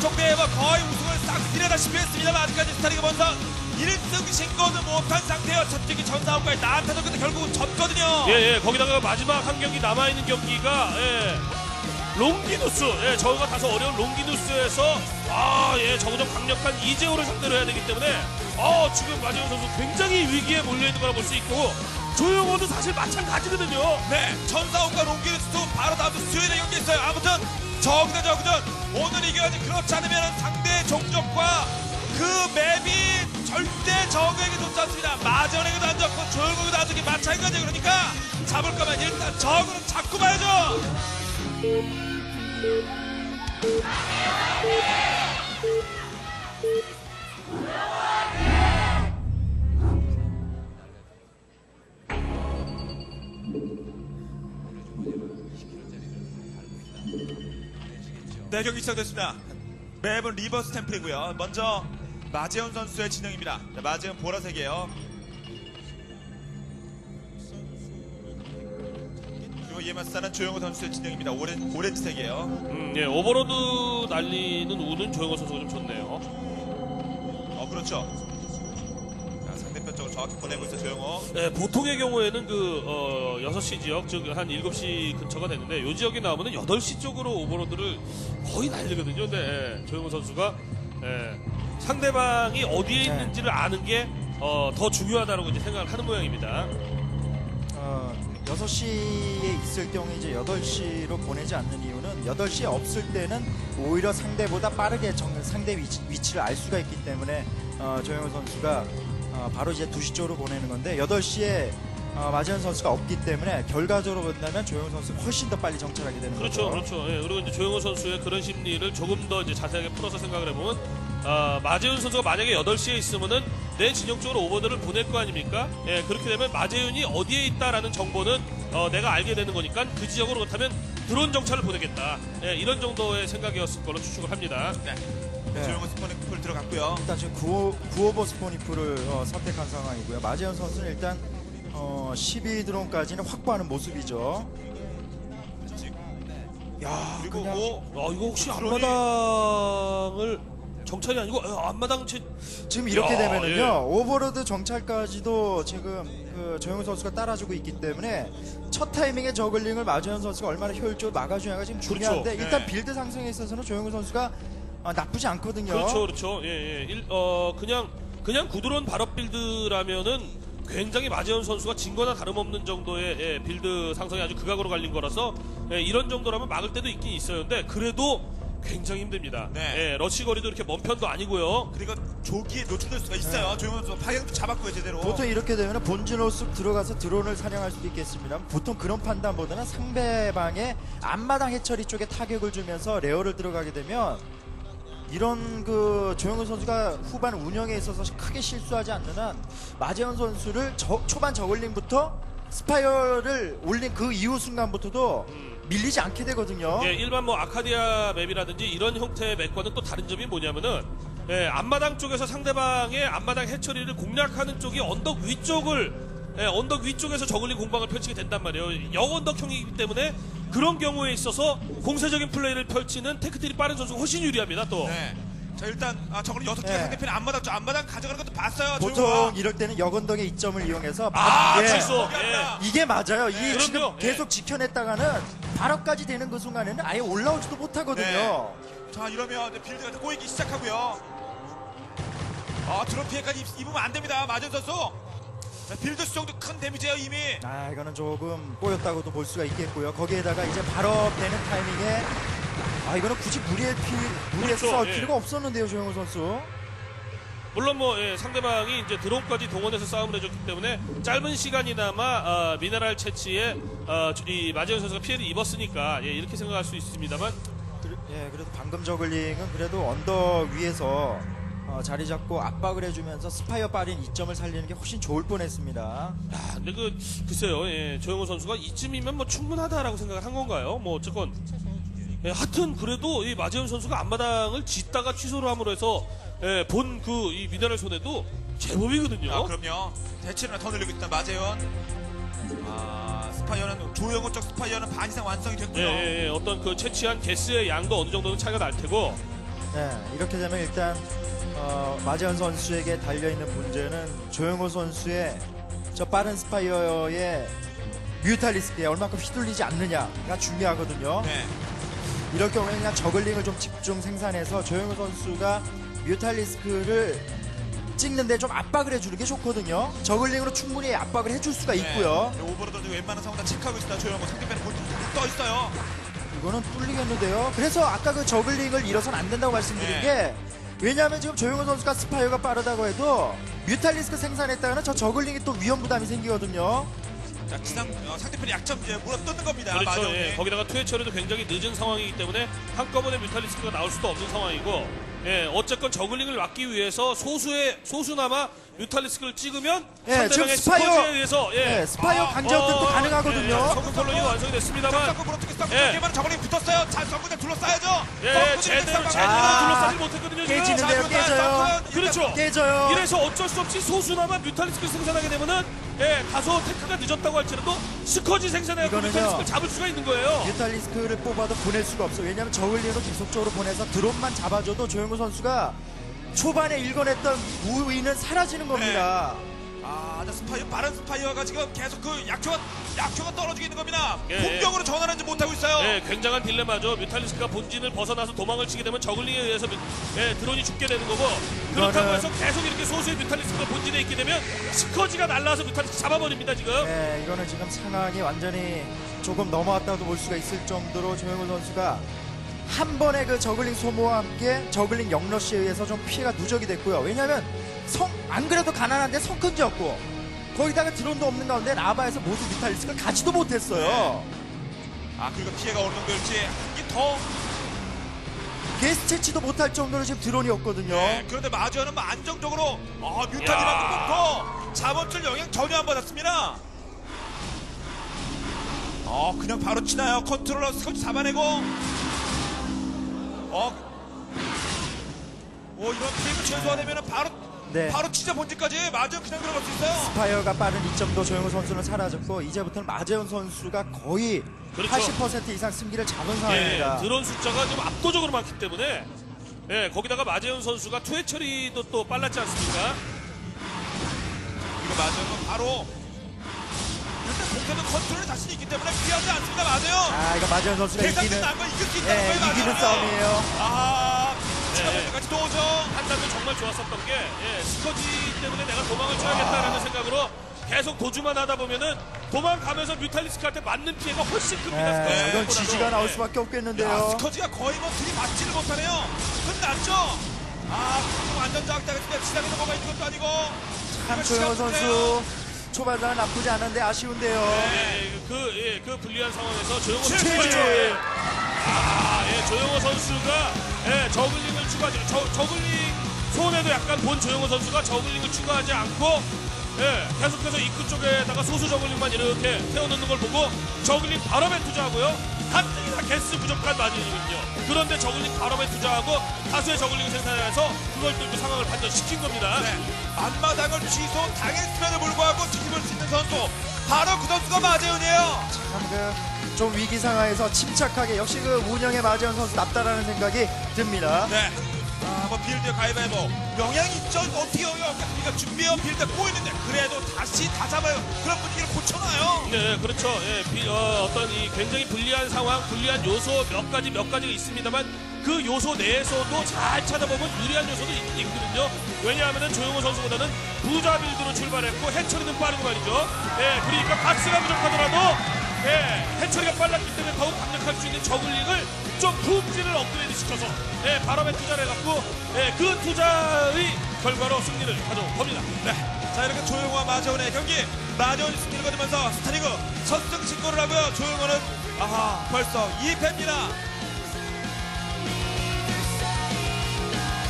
정도의 뭐 거의 우승을 싹 밀어다시피 했습니다만 아직까지 스타리그 본선 1승 신고는 못한 상태여 첫경기 전사업과의 나한테도 근데 결국은 졌거든요. 예, 예. 거기다가 마지막 한 경기 남아있는 경기가, 예. 롱기누스, 예, 저거가 다소 어려운 롱기누스에서, 아, 예, 좀 강력한 이재호를 상대로 해야 되기 때문에, 어, 지금 마지막 선수 굉장히 위기에 몰려있는 거라 볼 수 있고, 조용호도 사실 마찬가지거든요. 네, 전사옥과 롱기르스도 바로 다음 주 수요일에 경기 있어요. 아무튼 저그대 저그전 오늘 이겨야지 그렇지 않으면 상대 종족과 그 맵이 절대 저그에게 좋지 않습니다. 마전에게도 안 좋고 조용에게도 안 좋기 마찬가지 그러니까 잡을 거면 일단 저그는 잡고 봐야죠. 네, 경기 시작됐습니다. 맵은 리버스 템플이고요. 먼저 마재현 선수의 진영입니다. 자, 마재현 보라색이에요. 그리고 맞서는 조영호 선수의 진영입니다. 오렌, 오렌지색이에요. 음, 예, 오버로드 날리는 우는 조용호 선수가 좀 좋네요. 어, 그렇죠. 쪽으로 정확히 보내고 있어요, 조영호. 네, 보통의 경우에는 그, 어, 6시 지역, 즉, 한 7시 근처가 됐는데, 요 지역에 나오면은 8시 쪽으로 오버로드를 거의 날리거든요. 근데, 예, 조용호 선수가, 예, 상대방이 어디에 있는지를 아는 게, 어, 더 중요하다고 이제 생각을 하는 모양입니다. 어, 6시에 있을 경우 이제 8시로 보내지 않는 이유는 8시에 없을 때는 오히려 상대보다 빠르게 정, 상대 위치, 위치를 알 수가 있기 때문에 어, 조영호 선수가 어, 바로 이제 2시 쪽으로 보내는 건데 8시에 어, 마지현 선수가 없기 때문에 결과적으로 본다면 조영호 선수가 훨씬 더 빨리 정찰하게 되는 그렇죠, 거죠. 그렇죠. 예, 그리고 이제 조용호 선수의 그런 심리를 조금 더 이제 자세하게 풀어서 생각을 해보면, 아, 마재윤 선수가 만약에 8시에 있으면은 내 진영 쪽으로 오버들을 보낼 거 아닙니까? 예, 그렇게 되면 마재윤이 어디에 있다라는 정보는 어, 내가 알게 되는 거니까 그 지역으로 그렇다면 드론 정찰을 보내겠다. 예, 이런 정도의 생각이었을 걸로 추측을 합니다. 네. 네. 조영호 스포닝 풀 들어갔고요. 일단 지금 9, 9오버 스포니프를 어, 선택한 상황이고요. 마재현 선수는 일단 어, 12드론까지는 확보하는 모습이죠. 야, 그리고 그냥 오, 아, 이거 혹시 드론이- 앞마당을 정찰이 아니고 어, 앞마당 채... 지금 이렇게 야, 되면은요 예. 오버로드 정찰까지도 지금 그 조영우 선수가 따라주고 있기 때문에 첫 타이밍에 저글링을 마주현 선수가 얼마나 효율적으로 막아주냐가 지금 중요한데 그렇죠. 일단 네. 빌드 상승에 있어서는 조영우 선수가 아, 나쁘지 않거든요. 그렇죠, 그렇죠. 예, 예. 일, 어, 그냥, 그냥 구드론 발업 빌드라면은 굉장히 마재현 선수가 진 거나 다름없는 정도의 예, 빌드 상성이 아주 극악으로 갈린 거라서 예, 이런 정도라면 막을 때도 있긴 있어요. 근데 그래도 굉장히 힘듭니다. 네. 예, 러시 거리도 이렇게 먼 편도 아니고요. 그리고 조기에 노출될 수가 있어요. 조영호 선수 방향도 잡았고요, 제대로. 네. 보통 이렇게 되면 본진으로 쑥 들어가서 드론을 사냥할 수도 있겠습니다. 보통 그런 판단보다는 상대방의 앞마당 해처리 쪽에 타격을 주면서 레어를 들어가게 되면 이런 그 조영우 선수가 후반 운영에 있어서 크게 실수하지 않는 한 마재현 선수를 저- 초반 저글링부터 스파이어를 올린 그 이후 순간부터도 밀리지 않게 되거든요. 예, 일반 뭐 아카디아 맵이라든지 이런 형태의 맵과는 또 다른 점이 뭐냐면은 예, 앞마당 쪽에서 상대방의 앞마당 해처리를 공략하는 쪽이 언덕 위쪽을 예, 언덕 위쪽에서 저글링 공방을 펼치게 된단 말이에요. 역언덕형이기 때문에 그런 경우에 있어서 공세적인 플레이를 펼치는 테크트리 빠른 선수가 훨씬 유리합니다. 또 네. 자 일단 아 저걸 여섯 개 네. 상대편에 앞마당 쪽 앞마당 가져가는 것도 봤어요. 보통 조용호가. 이럴 때는 역언덕의 이점을 이용해서 아, 예. 취소. 아니라. 이게 맞아요. 이 그럼요. 지금 예. 계속 지켜냈다가는 발업까지 되는 그 순간에는 아예 올라오지도 못하거든요. 네. 자 이러면 이제 빌드가 이제 꼬이기 시작하고요. 아 드론 피해까지 입- 입으면 안 됩니다. 마전 선수. 자, 빌드 수정도 큰 데미지예요 이미. 아 이거는 조금 꼬였다고도 볼 수가 있겠고요. 거기에다가 이제 발업되는 타이밍에 아 이거는 굳이 무리할 필 무리해서 그렇죠. 예. 필요가 없었는데요, 조영호 선수. 물론 뭐 예, 상대방이 이제 드론까지 동원해서 싸움을 해줬기 때문에 짧은 시간이나마 아, 미네랄 채취에 아, 이 마재현 선수가 피해를 입었으니까 예, 이렇게 생각할 수 있습니다만 예, 그래도 방금 저글링은 그래도 언덕 위에서 어, 자리 잡고 압박을 해주면서 스파이어 빠른 이점을 살리는 게 훨씬 좋을 뻔했습니다. 야, 근데 그 글쎄요, 예, 조영호 선수가 이쯤이면 뭐 충분하다라고 생각을 한 건가요? 뭐 어쨌건 예, 하여튼 그래도 이 마재현 선수가 앞마당을 짓다가 취소를 함으로 해서 예, 본 그 이 미네랄 손해도 제법이거든요. 아 그럼요. 대치를 더 늘리고 있다 마재현. 아 스파이어는 조영호 쪽 스파이어는 반 이상 완성이 됐고요. 예, 예, 예, 어떤 그 채취한 개스의 양도 어느 정도는 차이가 날 테고 네, 이렇게 되면 일단 어, 마재현 선수에게 달려 있는 문제는 조영호 선수의 저 빠른 스파이어의 뮤탈리스크에 얼마큼 휘둘리지 않느냐가 중요하거든요. 네. 이럴 경우에 그냥 저글링을 좀 집중 생산해서 조영호 선수가 뮤탈리스크를 찍는데 좀 압박을 해주는 게 좋거든요. 저글링으로 충분히 압박을 해줄 수가 있고요. 네. 오버로드 웬만한 상황 다 체크하고 있습니다. 조영호 상대편에 볼떠 있어요. 이거는 뚫리겠는데요. 그래서 아까 그 저글링을 잃어서는 안 된다고 말씀드린 네. 게 왜냐하면 지금 조용호 선수가 스파이어가 빠르다고 해도 뮤탈리스크 생산했다가는 저 저글링이 또 위험 부담이 생기거든요. 자, 지상 어, 상대편의 약점 이제 물어 뜯는 겁니다. 그렇죠. 마재훈이. 예, 거기다가 투회 처리도 굉장히 늦은 상황이기 때문에 한꺼번에 뮤탈리스크가 나올 수도 없는 상황이고 예, 어쨌건 저글링을 막기 위해서 소수의 소수나마 뮤탈리스크를 찍으면 예, 상대방의 지금 스파이어- 스커지에 의해서 예, 네, 스파이어 아, 강제업도 어, 가능하거든요. 예, 성공 콜론이 완성이 됐습니다만 쌍꺼 물어뜯기 쌍꺼 예. 개만 저번에 붙었어요. 자, 쌍꺼에 둘러싸야죠. 예, 제대로 제대로 아, 둘러싸지 못했거든요. 지금. 깨지는데요, 자, 그러면 깨져요. 그렇죠. 깨져요. 이래서 어쩔 수 없이 소수나마 뮤탈리스크를 생산하게 되면은 예, 다소 테크가 늦었다고 할지라도 스커지 생산해서 이거는요. 뮤탈리스크를 잡을 수가 있는 거예요. 뮤탈리스크를 뽑아도 보낼 수가 없어. 왜냐하면 저글링으로 계속적으로 보내서 드론만 잡아줘도 조영 호 선수가 초반에 일궈냈던 우위는 사라지는 겁니다. 아, 나 스파이어 빠른 스파이어가 지금 계속 그 약효가 약효가 떨어지고 있는 겁니다. 예, 공격으로 전환하지 못하고 있어요. 예, 굉장한 딜레마죠. 뮤탈리스크가 본진을 벗어나서 도망을 치게 되면 저글링에 의해서 뮤- 예, 드론이 죽게 되는 거고 그렇다고 이거는- 해서 계속 이렇게 소수의 뮤탈리스크가 본진에 있게 되면 스커지가 날라와서 뮤탈리스크 잡아버립니다 지금. 네, 이거는 지금 상황이 완전히 조금 넘어왔다고 볼 수가 있을 정도로 조영호 선수가 한 번의 그 저글링 소모와 함께 저글링 영러시에 의해서 좀 피해가 누적이 됐고요. 왜냐하면 성, 안 그래도 가난한데 성큰지였고 거기다가 드론도 없는 가운데 라바에서 모두 뮤탈리스크를 가지도 못했어요. 아, 그리고 피해가 어느 정도일지 이게 더 게스트 채취도 못할 정도로 지금 드론이 없거든요. 네, 그런데 마주하는 뭐 안정적으로 아, 조금 더 자본줄 영향 전혀 안 받았습니다. 어, 그냥 바로 치나요. 컨트롤러 스커지 잡아내고. 어, 어 이런 피해가 최소화되면 바로 네. 바로 치자 본질까지 마주 그냥 들어갈 수 있어요. 스파이어가 빠른 이점도 조영호 선수는 사라졌고 이제부터는 마재훈 선수가 거의 그렇죠. 80% 이상 승기를 잡은 예, 상황입니다. 드론 숫자가 좀 압도적으로 많기 때문에 예, 거기다가 마재훈 선수가 투회 처리도 또 빨랐지 않습니까? 이거 맞아요. 바로 공격은 컨트롤에 자신이 있기 때문에 피하지 않습니다. 맞아요. 아 이거 마재훈 선수가 계산된 이기는 난걸 이길 수 있다는 예, 거예요. 이기는 맞아요. 싸움이에요. 아, 네. 지금까지 도죠. 판단도 정말 좋았었던 게 예, 스커지 때문에 내가 도망을 쳐야겠다라는 생각으로 계속 도주만 하다 보면은 도망가면서 뮤탈리스크한테 맞는 피해가 훨씬 큽니다. 예, 스커지 이건 보다도. 지지가 나올 예. 수밖에 야, 없겠는데요. 스커지가 거의 뭐 들이받지를 못하네요. 끝났죠? 아, 완전 장악당했으니까 지상에 넘어가 있는 것도 아니고. 이거 시간 문제예요. 선수 초반은 나쁘지 않은데 아쉬운데요. 예, 그, 예, 그 불리한 상황에서 조영호! 선수가 예. 아, 예, 조영호 선수가 예, 저글링을 추가하지 저, 저글링 손에도 약간 본 조영호 선수가 저글링을 추가하지 않고 예, 계속해서 입구 쪽에다가 소수 저글링만 이렇게 태워놓는 걸 보고 저글링 발업에 투자하고요. 가뜩이나 개수 부족한 마진이거든요. 그런데 저글링 발업에 투자하고 다수의 저글링을 생산해서 그걸 또 상황을 반전시킨 겁니다. 네. 앞마당을 취소 당했음에도 불구하고 뒤집을 수 있는 선수. 바로 그 선수가 마재훈이에요. 참그 좀 위기 상황에서 침착하게 역시 그 운영의 마재훈 선수 납다라는 생각이 듭니다. 네. 아, 뭐 빌드 가위바위보 영향 있죠. 어떻게 영향입니까? 준비해온 빌드 꼬이는데 그래도 다시 다 잡아요. 그런 분위기를 고쳐놔요. 네, 그렇죠. 예, 비- 어, 떤이 굉장히 불리한 상황, 불리한 요소 몇 가지 몇 가지가 있습니다만 그 요소 내에서도 잘 찾아보면 유리한 요소도 있, 있거든요. 왜냐하면 조용호 선수보다는 부자 빌드로 출발했고 해처리는 빠르고 말이죠. 예, 그러니까 박스가 부족하더라도 예, 해처리가 빨랐기 때문에 더욱 강력할 수 있는 저글링을 좀 품질을 업그레이드 시켜서 예, 바람에 투자를 해갖고 예, 그 투자의 결과로 승리를 가져온 겁니다. 네. 자 이렇게 조용호와 마재훈의 경기 마재훈이 승리를 거두면서 스타리그 선승 신고를 하고요. 조용호는 아하 벌써 2패입니다.